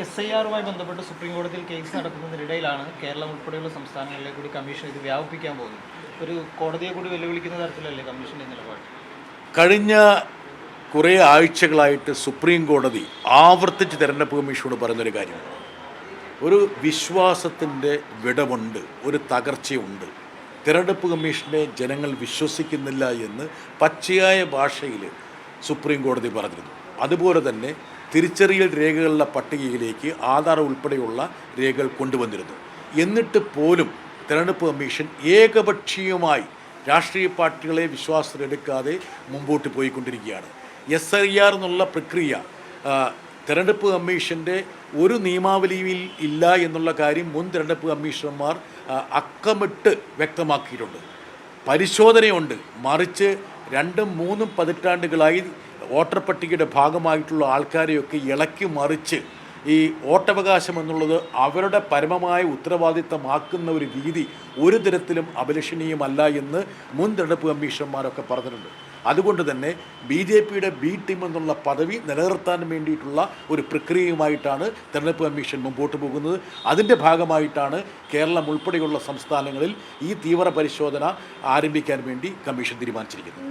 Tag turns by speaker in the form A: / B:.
A: S I ആറുമായി ബന്ധപ്പെട്ട് supreme കോടതിയിൽ case നടക്കുന്നതിനിടയിലാണ് Keralam ഉൾപ്പെടെയുള്ള സംസ്ഥാനങ്ങളിലെ കൂടി കമ്മീഷൻ ഇത് വ്യാപിപ്പിക്കാൻ പോകുന്നത്. ഒരു കോടതിയെ കൂടി വെല്ലുവിളിക്കുന്ന തരത്തിലല്ലേ കമ്മീഷന്റെ നിലപാട്?
B: കഴിഞ്ഞ കുറേ ആഴ്ചകളായിട്ട് സുപ്രീം കോടതി ആവർത്തിച്ച് തെരഞ്ഞെടുപ്പ് കമ്മീഷനോട് പറയുന്നൊരു കാര്യമാണ് ഒരു വിശ്വാസത്തിന്റെ വിടവുണ്ട് ഒരു തകർച്ചയുണ്ട്. തിരഞ്ഞെടുപ്പ് കമ്മീഷനെ ജനങ്ങൾ വിശ്വസിക്കുന്നില്ല എന്ന് പച്ചയായ ഭാഷയിൽ സുപ്രീം കോടതി പറഞ്ഞിരുന്നു. അതുപോലെ തന്നെ തിരിച്ചറിയൽ രേഖകളുടെ പട്ടികയിലേക്ക് ആധാർ ഉൾപ്പെടെയുള്ള രേഖകൾ കൊണ്ടുവന്നിരുന്നു. എന്നിട്ട് പോലും തിരഞ്ഞെടുപ്പ് കമ്മീഷൻ ഏകപക്ഷീയമായി രാഷ്ട്രീയ പാർട്ടികളെ വിശ്വാസത്തിലെടുക്കാതെ മുമ്പോട്ട് പോയിക്കൊണ്ടിരിക്കുകയാണ്. എസ് ഐ ആർ എന്നുള്ള പ്രക്രിയ തിരഞ്ഞെടുപ്പ് കമ്മീഷന്റെ ഒരു നിയമാവലിയിൽ ഇല്ല എന്നുള്ള കാര്യം മുൻ തെരഞ്ഞെടുപ്പ് കമ്മീഷണർമാർ അക്കമിട്ട് വ്യക്തമാക്കിയിട്ടുണ്ട്. പരിശോധനയുണ്ട്. മറിച്ച് രണ്ടും മൂന്നും പതിറ്റാണ്ടുകളായി വോട്ടർ പട്ടികയുടെ ഭാഗമായിട്ടുള്ള ആൾക്കാരെയൊക്കെ ഇളക്കി മറിച്ച് ഈ വോട്ടവകാശം എന്നുള്ളത് അവരുടെ പരമമായ ഉത്തരവാദിത്തമാക്കുന്ന ഒരു രീതി ഒരു തരത്തിലും അഭിലഷണീയമല്ല എന്ന് മുൻ തെരഞ്ഞെടുപ്പ് കമ്മീഷണർമാരൊക്കെ പറഞ്ഞിട്ടുണ്ട്. അതുകൊണ്ട് തന്നെ ബി ജെ പിയുടെ ബി ടീം എന്നുള്ള പദവി നിലനിർത്താൻ വേണ്ടിയിട്ടുള്ള ഒരു പ്രക്രിയയുമായിട്ടാണ് തെരഞ്ഞെടുപ്പ് കമ്മീഷൻ മുമ്പോട്ട് പോകുന്നത്. അതിന്റെ ഭാഗമായിട്ടാണ് കേരളം ഉൾപ്പെടെയുള്ള സംസ്ഥാനങ്ങളിൽ ഈ തീവ്ര പരിശോധന ആരംഭിക്കാൻ വേണ്ടി കമ്മീഷൻ തീരുമാനിച്ചിരിക്കുന്നത്.